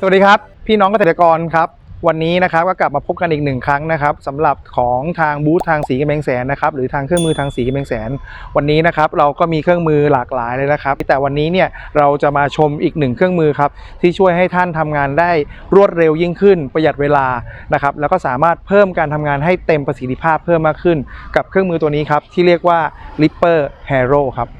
สวัสดีครับ พี่น้องเกษตรกรครับ วันนี้นะครับก็กลับมาพบกันอีกหนึ่งครั้งนะครับสำหรับของทางบูธทางสีกำแพงแสนนะครับหรือทางเครื่องมือทางสีกำแพงแสน วันนี้นะครับเราก็มีเครื่องมือหลากหลายเลยนะครับ แต่วันนี้เนี่ยเราจะมาชมอีกหนึ่งเครื่องมือครับที่ช่วยให้ท่านทำงานได้รวดเร็วยิ่งขึ้น ประหยัดเวลานะครับแล้วก็สามารถเพิ่มการทำงานให้เต็มประสิทธิภาพเพิ่มมากขึ้น กับเครื่องมือตัวนี้ครับที่เรียกว่า Ripper Hero ครับ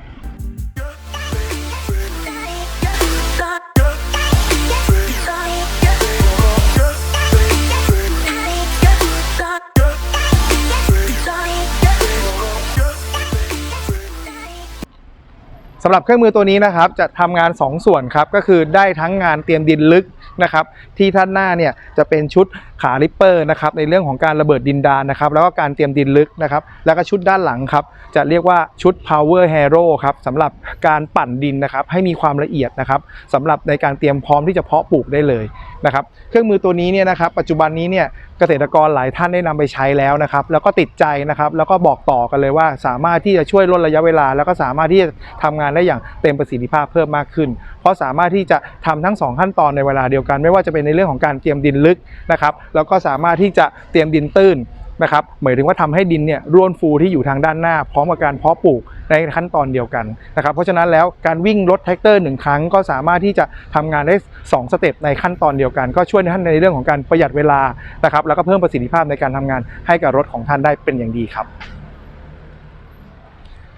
ำหรับเครื่องมือตัวนี้นะครับจะทำงาน 2 ส่วนครับก็คือได้ทั้งงานเตรียมดินลึกนะครับที่ท่านหน้าเนี่ยจะเป็นชุด ขาริปเปอร์นะครับในเรื่องของการระเบิดดินดานนะครับแล้วก็การเตรียมดินลึกนะครับแล้วก็ชุดด้านหลังครับจะเรียกว่าชุด power hero ครับสำหรับการปั่นดินนะครับให้มีความละเอียดนะครับสำหรับในการเตรียมพร้อมที่จะเพาะปลูกได้เลยนะครับเครื่องมือตัวนี้เนี่ยนะครับปัจจุบันนี้เนี่ยเกษตรกรหลายท่านได้นำไปใช้แล้วนะครับแล้วก็ติดใจนะครับแล้วก็บอกต่อกันเลยว่า สามารถที่จะช่วยลดระยะเวลา แล้วก็สามารถที่จะทำงานได้อย่างเต็มประสิทธิภาพเพิ่มมากขึ้น เพราะสามารถที่จะทำทั้งสองขั้นตอนในเวลาเดียวกัน ไม่ว่าจะเป็นในเรื่องของการเตรียมดินลึกนะครับแล้วก็สามารถที่จะเตรียมดินตื้นนะครับหมายถึงว่าทำให้ดินเนี่ยร่วนฟูที่อยู่ทางด้านหน้า พร้อมกับการเพาะปลูกในขั้นตอนเดียวกันนะครับเพราะฉะนั้นแล้วการวิ่งรถแท็กเตอร์หนึ่งครั้งก็สามารถที่จะทำงานได้สองสเต็ปในขั้นตอนเดียวกัน ก็ช่วยท่านในเรื่องของการประหยัดเวลานะครับแล้วก็เพิ่มประสิทธิภาพในการทำงานให้กับรถของท่านได้เป็นอย่างดีครับ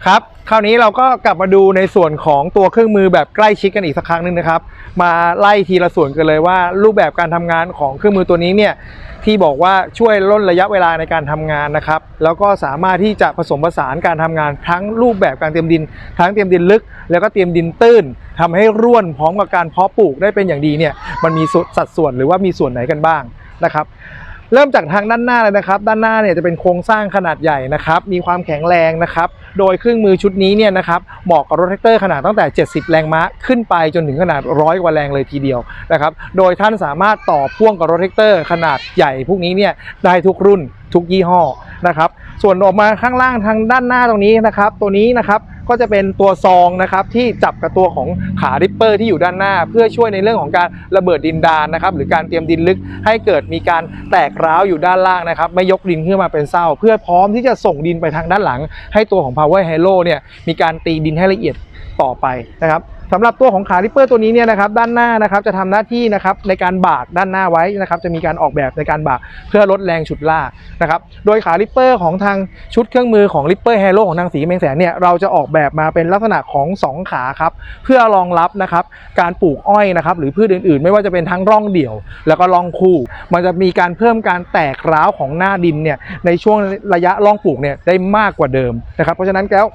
ครับคราวนี้เราก็กลับมาดูในส่วนของตัวเครื่องมือแบบใกล้ชิดกันอีกสักครั้งหนึงนะครับ มาไล่ทีละส่วนกันเลยว่า รูปแบบการทำงานของเครื่องมือตัวนี้เนี่ยที่บอกว่าช่วยลดระยะเวลาในการทำงานนะครับ แล้วก็สามารถที่จะผสมผสานการทำงานทั้งรูปแบบการเตรียมดิน ทั้งเตรียมดินลึก แล้วก็เตรียมดินตื้นทำให้ร่วนพร้อมกับการเพาะปลูกได้เป็นอย่างดีเนี่ยมันมีสัดส่วนหรือว่ามีส่วนไหนกันบ้างนะครับ เริ่มจากทางด้านหน้าเลยนะครับ ด้านหน้าเนี่ยจะเป็นโครงสร้างขนาดใหญ่นะครับ มีความแข็งแรงนะครับ โดยเครื่องมือชุดนี้เนี่ยนะครับเหมาะกับรถแท็กเตอร์ขนาดตั้งแต่ 70 แรงม้าขึ้นไปจนถึงขนาดร้อยกว่าแรงเลยทีเดียวนะครับ โดยท่านสามารถต่อพ่วงกับรถแท็กเตอร์ขนาดใหญ่พวกนี้เนี่ยได้ทุกรุ่นทุกยี่ห้อนะครับ ส่วนออกมาข้างล่างทางด้านหน้าตรงนี้นะครับ ตัวนี้นะครับ ก็จะเป็นตัวซองนะครับที่จับกับตัวของขาริปเปอร์ที่อยู่ด้านหน้า เพื่อช่วยในเรื่องของการระเบิดดินดานนะครับหรือการเตรียมดินลึกให้เกิดมีการแตกร้าวอยู่ด้านล่างนะครับไม่ยกดินขึ้นมาเป็นเศร้า เพื่อพร้อมที่จะส่งดินไปทางด้านหลัง ให้ตัวของ Power Halo เนี่ยมีการตีดินให้ละเอียดต่อไปนะครับ สำหรับตัวของขาริปเปอร์ตัวนี้เนี่ยนะครับด้านหน้านะครับจะทำหน้าที่นะครับในการบากด้านหน้าไว้นะครับจะมีการออกแบบในการบากเพื่อลดแรงฉุดลากนะครับโดยขาริปเปอร์ของทางชุดเครื่องมือของริปเปอร์ Halo ของทางสีเมงแสนเนี่ยเราจะออกแบบมาเป็นลักษณะของ 2 ขาครับเพื่อรองรับนะครับการปลูกอ้อยนะครับหรือพืชอื่นๆ ไม่ว่าจะเป็นทั้งร่องเดี่ยว แล้วก็ร่องคู่ มันจะมีการเพิ่มการแตกร้าวของหน้าดินเนี่ยในช่วงระยะร่องปลูกเนี่ยได้มากกว่าเดิมนะครับเพราะฉะนั้นแล้ว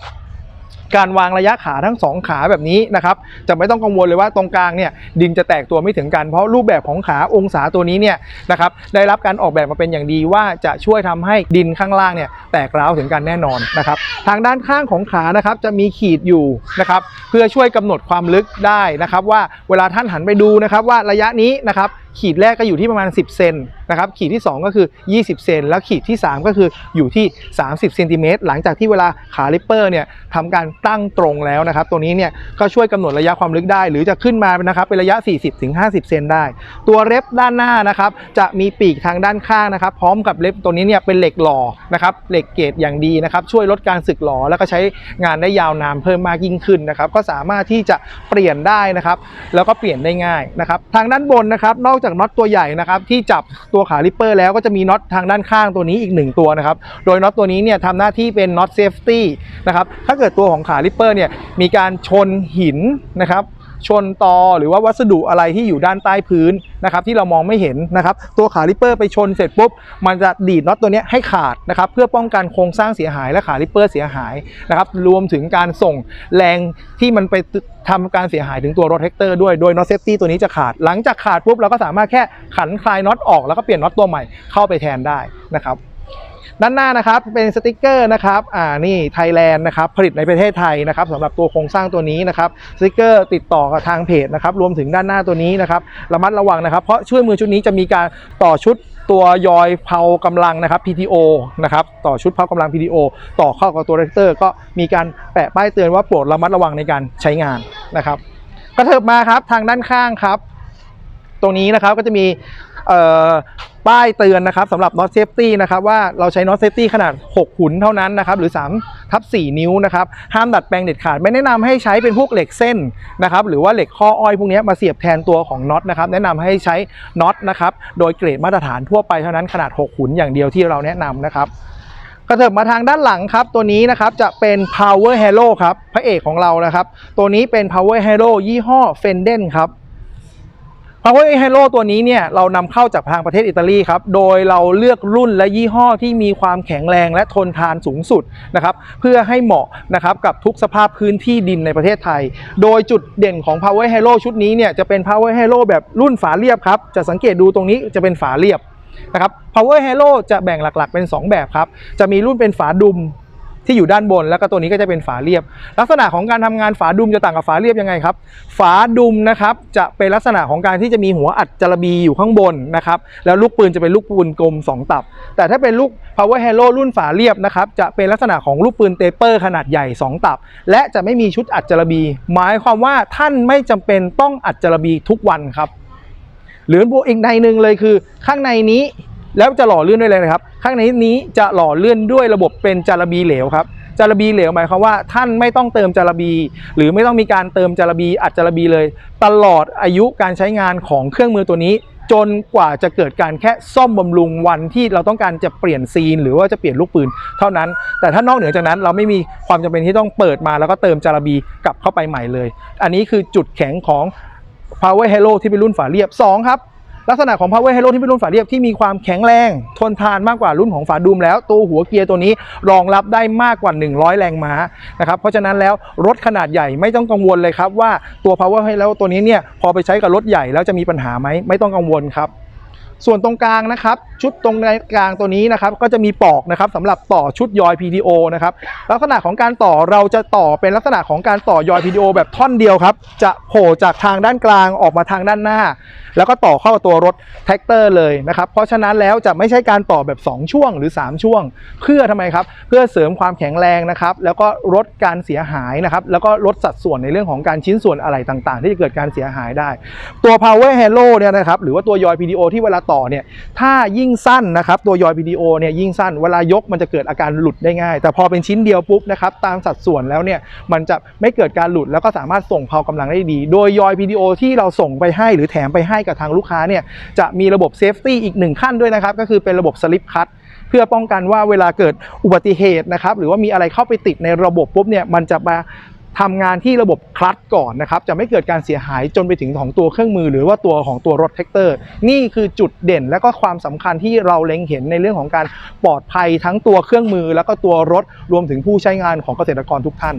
การวางระยะขาทั้งสองขาแบบนี้นะครับจะไม่ต้องกังวลเลยว่าตรงกลางเนี่ยดินจะแตกตัวไม่ถึงกันเพราะรูปแบบของขาองศาตัวนี้เนี่ยนะครับได้รับการออกแบบมาเป็นอย่างดีว่าจะช่วยทำให้ดินข้างล่างเนี่ยแตกร้าวถึงกันแน่นอนนะครับทางด้านข้างของขานะครับจะมีขีดอยู่นะครับเพื่อช่วยกำหนดความลึกได้นะครับ ว่าเวลาท่านหันไปดูนะครับว่าระยะนี้นะครับขีดแรกก็อยู่ที่ประมาณ 10 เซนนะครับ ขีดที่ 2 ก็คือ 20 เซน แล้วขีดที่ 3 ก็คืออยู่ที่ 30 เซนติเมตร หลังจากที่เวลาขาลิปเปอร์เนี่ยทำการตั้งตรงแล้วนะครับ ตัวนี้เนี่ยก็ช่วยกำหนดระยะความลึกได้ หรือจะขึ้นมานะครับเป็นระยะ 40-50 เซนได้ ตัวเล็บด้านหน้านะครับจะมีปีกทางด้านข้างนะครับ พร้อมกับเล็บตัวนี้เนี่ยเป็นเหล็กหล่อนะครับเหล็กเกรดอย่างดีนะครับช่วยลดการสึกหลอแล้วก็ใช้งานได้ยาวนานเพิ่มมากยิ่งขึ้นนะครับก็สามารถที่จะเปลี่ยนได้นะครับแล้วก็เปลี่ยนได้ง่ายนะครับทางด้านบนนะครับนอกจากน็อตตัวใหญ่นะครับที่จับตัวขาลิปเปอร์ แล้วก็จะมีน็อตทางด้านข้างตัวนี้อีกหนึ่งตัวนะครับโดยน็อตตัวนี้เนี่ยทำหน้าที่เป็นน็อตเซฟตี้นะครับถ้าเกิดตัวของขาาลิปเปอร์เนี่ยมีการชนหินนะครับชนตอหรือว่าวัสดุอะไรที่อยู่ด้านใต้พื้นนะครับที่เรามองไม่เห็นนะครับตัวขาลิปเปอร์ไปชนเสร็จปุ๊บ มันจะดีดน็อตตัวนี้ให้ขาดนะครับเพื่อป้องกันโครงสร้างเสียหายและขาลิปเปอร์เสียหายนะครับรวมถึงการส่งแรงที่มันไปทำการเสียหายถึงตัวรถแท็กเตอร์ด้วยโดยน็อตเซฟตี้ตัวนี้จะขาด หลังจากขาดปุ๊บเราก็สามารถแค่ขันคลายน็อตออกแล้วก็เปลี่ยนน็อตตัวใหม่เข้าไปแทนได้นะครับ ด้านหน้านะครับเป็นสติกเกอร์นะครับอ่านี่ไทยแลนด์นะครับผลิตในประเทศไทยนะครับสำหรับตัวโครงสร้างตัวนี้นะครับสติกเกอร์ติดต่อกับทางเพจนะครับรวมถึงด้านหน้าตัวนี้นะครับระมัดระวังนะครับ เพราะช่วยมือชุดนี้จะมีการต่อชุดตัวยอยเผากำลังนะครับ PTO นะครับต่อชุดเผากำลัง PTO ต่อเข้ากับตัวเรกเตอร์ ก็มีการแปะป้ายเตือนว่าโปรดระมัดระวังในการใช้งานนะครับกระเถิบมาครับทางด้านข้างครับ ตรงนี้นะครับก็จะมีเอ่อ ป้ายเตือนนะครับสำหรับ Not Safety นะครับว่าเราใช้ Not Safety ขนาด 6 หุนเท่านั้นนะครับหรือ3ทับ4นิ้วนะครับห้ามดัดแปลงเด็ดขาด ไม่แนะนำให้ใช้เป็นพวกเหล็กเส้นนะครับหรือว่าเหล็กข้ออ้อยพวกนี้มาเสียบแทนตัวของน็อตนะครับแนะนำให้ใช้น็อตนะครับโดยเกรดมาตรฐานทั่วไปเท่านั้นขนาด 6 หุนอย่างเดียวที่เราแนะนำนะครับกระเถิบมาทางด้านหลังครับ ตัวนี้นะครับจะเป็น Power Hero ครับพระเอกของเรานะครับ ตัวนี้เป็น Power Hero ยี่ห้อ Fenden ครับ Power Hero ตัวนี้เนี่ยเรานำเข้าจากทางประเทศอิตาลีครับ โดยเราเลือกรุ่นและยี่ห้อที่มีความแข็งแรงและทนทานสูงสุดนะครับ เพื่อให้เหมาะนะครับกับทุกสภาพพื้นที่ดินในประเทศไทย โดยจุดเด่นของ Power Hero ชุดนี้เนี่ยจะเป็น Power Hero แบบรุ่นฝาเรียบครับ จะสังเกตดูตรงนี้จะเป็นฝาเรียบนะครับ Power Hero จะแบ่งหลักๆเป็น 2 แบบครับ จะมีรุ่นเป็นฝาดุม ที่อยู่ด้านบน แล้วก็ตัวนี้ก็จะเป็นฝาเรียบ ลักษณะของการทำงานฝาดุมจะต่างกับฝาเรียบยังไงครับ ฝาดุมนะครับจะเป็นลักษณะของการที่จะมีหัวอัดจระบีอยู่ข้างบนนะครับแล้วลูกปืนจะเป็นลูกปืนกลม 2 ตับ แต่ถ้าเป็นลูก Power Hero รุ่นฝาเรียบนะครับจะเป็นลักษณะของลูกปืนเตเปอร์ขนาดใหญ่ 2 ตับ และจะไม่มีชุดอัดจระบี หมายความว่าท่านไม่จำเป็นต้องอัดจระบีทุกวันครับหรือบวกอีกในหนึ่งเลยคือข้างในนี้ แล้วจะหล่อเลื่อนด้วยอะไรนะครับ ข้างในนี้จะหล่อเลื่อนด้วยระบบเป็นจารบีเหลวครับจารบีเหลวหมายความว่าท่านไม่ต้องเติมจารบี หรือไม่ต้องมีการเติมจารบีอัดจารบีเลย ตลอดอายุการใช้งานของเครื่องมือตัวนี้ จนกว่าจะเกิดการแค่ซ่อมบำรุงวันที่เราต้องการจะเปลี่ยนซีน หรือว่าจะเปลี่ยนลูกปืนเท่านั้น แต่ถ้านอกเหนือจากนั้นเราไม่มีความจำเป็นที่ต้องเปิดมาแล้วก็เติมจารบีกลับเข้าไปใหม่เลย อันนี้คือจุดแข็งของ Power Hero ที่เป็นรุ่นฝาเรียบ 2 ครับ ลักษณะของ Power Hero ที่เป็นรุ่นฝาเรียบที่มีความแข็งแรง ทนทานมากกว่ารุ่นของฝาดูมแล้ว ตัวหัวเกียร์ตัวนี้รองรับได้มากกว่า 100 แรงม้านะครับเพราะฉะนั้นแล้วรถขนาดใหญ่ไม่ต้องกังวลเลยครับว่าตัว Power Hero ตัวนี้เนี่ยพอไปใช้กับรถใหญ่แล้วจะมีปัญหาไหมไม่ต้องกังวลครับ ส่วนตรงกลางนะครับชุดตรงกลางตัวนี้นะครับก็จะมีปอกนะครับสำหรับต่อชุดยอย PTO นะครับลักษณะของการต่อเราจะต่อเป็นลักษณะของการต่อยอย PTO แบบท่อนเดียวครับจะโผล่จากทางด้านกลางออกมาทางด้านหน้า แล้วก็ต่อเข้ากับตัวรถแท็กเตอร์เลยนะครับเพราะฉะนั้นแล้วจะไม่ใช่การต่อแบบ 2 ช่วงหรือ 3 ช่วง เพื่อทำไมครับเพื่อเสริมความแข็งแรงนะครับแล้วก็ลดการเสียหายนะครับแล้วก็ลดสัดส่วนในเรื่องของการชิ้นส่วนอะไรต่างๆ ที่จะเกิดการเสียหายได้ ตัว Power Halo เนี่ยนะครับหรือว่าตัวยอย PDO ที่เวลาต่อเนี่ยถ้ายิ่งสั้นนะครับตัวยอย PDO เนี่ยยิ่งสั้นเวลายกมันจะเกิดอาการหลุดได้ง่าย แต่พอเป็นชิ้นเดียวปุ๊บนะครับตามสัดส่วนแล้วเนี่ยมันจะไม่เกิดการหลุดแล้วก็สามารถส่งเผากำลังได้ดี โดยยอย PDO ที่เราส่งไปให้หรือแถมไปให้กับทางลูกค้าเนี่ยจะมีระบบเซฟตี้อีกหนึ่งขั้นด้วยนะครับก็คือเป็นระบบสลิปคัตเพื่อป้องกันว่าเวลาเกิดอุบัติเหตุนะครับหรือว่ามีอะไรเข้าไปติดในระบบปุ๊บเนี่ยมันจะมา ทำงานที่ระบบคลัตช์ก่อนนะครับจะไม่เกิดการเสียหายจนไปถึงของตัวเครื่องมือ หรือว่าตัวของตัวรถแท็กเตอร์ นี่คือจุดเด่นและก็ความสำคัญที่เราเล็งเห็นในเรื่องของการปลอดภัยทั้งตัวเครื่องมือ แล้วก็ตัวรถรวมถึงผู้ใช้งานของเกษตรกรทุกท่าน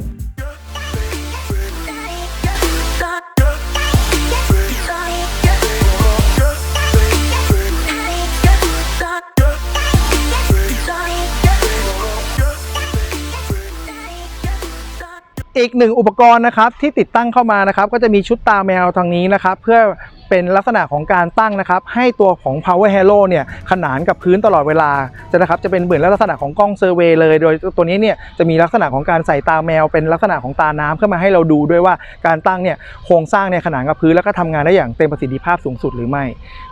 อีกหนึ่งอุปกรณ์นะครับที่ติดตั้งเข้ามานะครับ ก็จะมีชุดตาแมวทางนี้นะครับ เพื่อ เป็นลักษณะของการตั้งนะครับ ให้ตัวของ Power Hero เนี่ยขนานกับพื้นตลอดเวลาจะนะครับจะเป็นเหมือนลักษณะของกล้องเซอร์เวย์เลย โดยตัวนี้เนี่ยจะมีลักษณะของการใส่ตาแมว เป็นลักษณะของตาน้ำเพื่อมาให้เราดูด้วยว่าการตั้งเนี่ยโครงสร้างเนี่ยขนานกับพื้นแล้วก็ทำงานได้อย่างเต็มประสิทธิภาพสูงสุดหรือไม่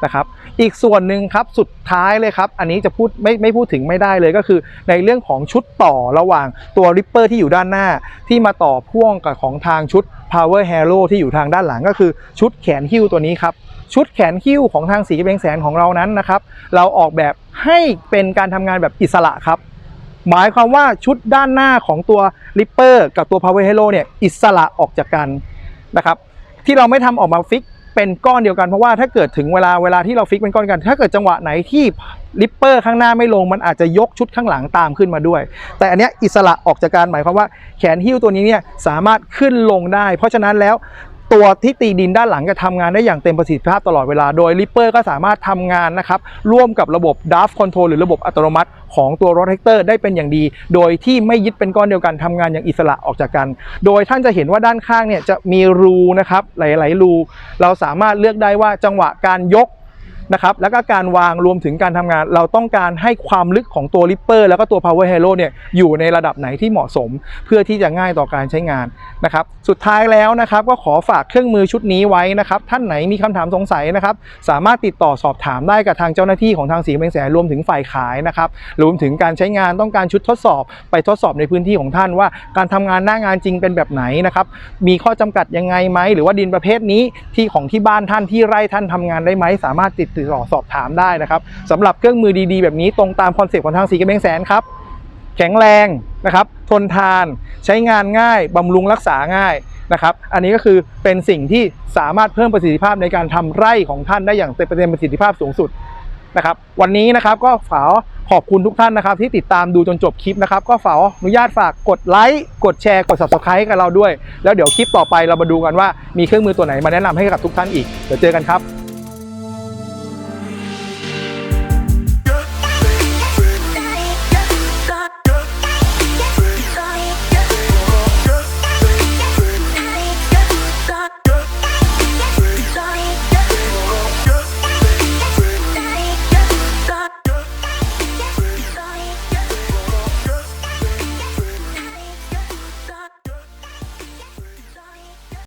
นะครับอีกส่วนหนึ่งครับสุดท้ายเลยครับ อันนี้จะพูดไม่ไม่พูดถึงไม่ได้เลยก็คือ ในเรื่องของชุดต่อระหว่างตัวริปเปอร์ที่อยู่ด้านหน้าที่มาต่อพ่วงกับของทางชุด Power Hero ที่อยู่ทางด้านหลังก็คือชุดแขนหิ้วตัวนี้ครับชุดแขนหิ้วของทางสีเบงแสนของเรานั้นนะครับ เราออกแบบให้เป็นการทำงานแบบอิสระครับ หมายความว่าชุดด้านหน้าของตัว Ripper กับตัว Power Hero เนี่ยอิสระออกจากกันนะครับ ที่เราไม่ทำออกมาฟิกเป็นก้อนเดียวกันเพราะว่าถ้าเกิดถึงเวลาเวลาที่เราฟิกเป็นก้อนกัน ถ้าเกิดจังหวะไหนที่ ลิปเปอร์ข้างหน้าไม่ลง มันอาจจะยกชุดข้างหลังตามขึ้นมาด้วย แต่อันเนี้ยอิสระออกจากการหมายความว่าแขนหิ้วตัวนี้เนี่ยสามารถขึ้นลงได้ เพราะฉะนั้นแล้วตัวที่ตีดินด้านหลังจะทำงานได้อย่างเต็มประสิทธิภาพตลอดเวลา โดยลิปเปอร์ก็สามารถทำงานนะครับ ร่วมกับระบบดัฟคอนโทรลหรือระบบอัตโนมัติของตัวรถแท็กเตอร์ได้เป็นอย่างดี โดยที่ไม่ยึดเป็นก้อนเดียวกันทำงานอย่างอิสระออกจากกัน โดยท่านจะเห็นว่าด้านข้างเนี่ยจะมีรูนะครับหลาย ๆ รู เราสามารถเลือกได้ว่าจังหวะการยก นะครับแล้วก็การวางรวมถึงการทำงาน เราต้องการให้ความลึกของตัวริปเปอร์แล้วก็ตัว power halo เนี่ยอยู่ในระดับไหนที่เหมาะสม เพื่อที่จะง่ายต่อการใช้งานนะครับสุดท้ายแล้วนะครับก็ขอฝากเครื่องมือชุดนี้ไว้นะครับท่านไหนมีคำถามสงสัยนะครับสามารถติดต่อสอบถามได้กับทางเจ้าหน้าที่ของทางสีเมงแสนรวมถึงฝ่ายขายนะครับรวมถึงการใช้งานต้องการชุดทดสอบ ไปทดสอบในพื้นที่ของท่านว่า การทำงานหน้างานจริงเป็นแบบไหนนะครับมีข้อจำกัดยังไงไหมหรือว่าดินประเภทนี้ที่ของที่บ้านท่านที่ไร่ท่านทำงานได้ไหมสามารถติดต่อสอบถามได้นะครับสำหรับเครื่องมือดีๆ แบบนี้ตรงตามคอนเซ็ปต์ของทางสีกระเบงแสนครับแข็งแรงนะครับทนทานใช้งานง่ายบำรุงรักษาง่ายนะครับอันนี้ก็คือเป็นสิ่งที่สามารถเพิ่มประสิทธิภาพในการทำไร่ของท่านได้อย่างเต็มประสิทธิภาพสูงสุดนะครับวันนี้นะครับก็ฝากขอบคุณทุกท่านนะครับที่ติดตามดูจนจบคลิปนะครับก็ฝากอนุญาตฝากกดไลค์กดแชร์กด subscribe กับเราด้วย แล้วเดี๋ยวคลิปต่อไปเรามาดูกันว่ามีเครื่องมือตัวไหนมาแนะนำให้กับทุกท่านอีกเดี๋ยวเจอกันครับ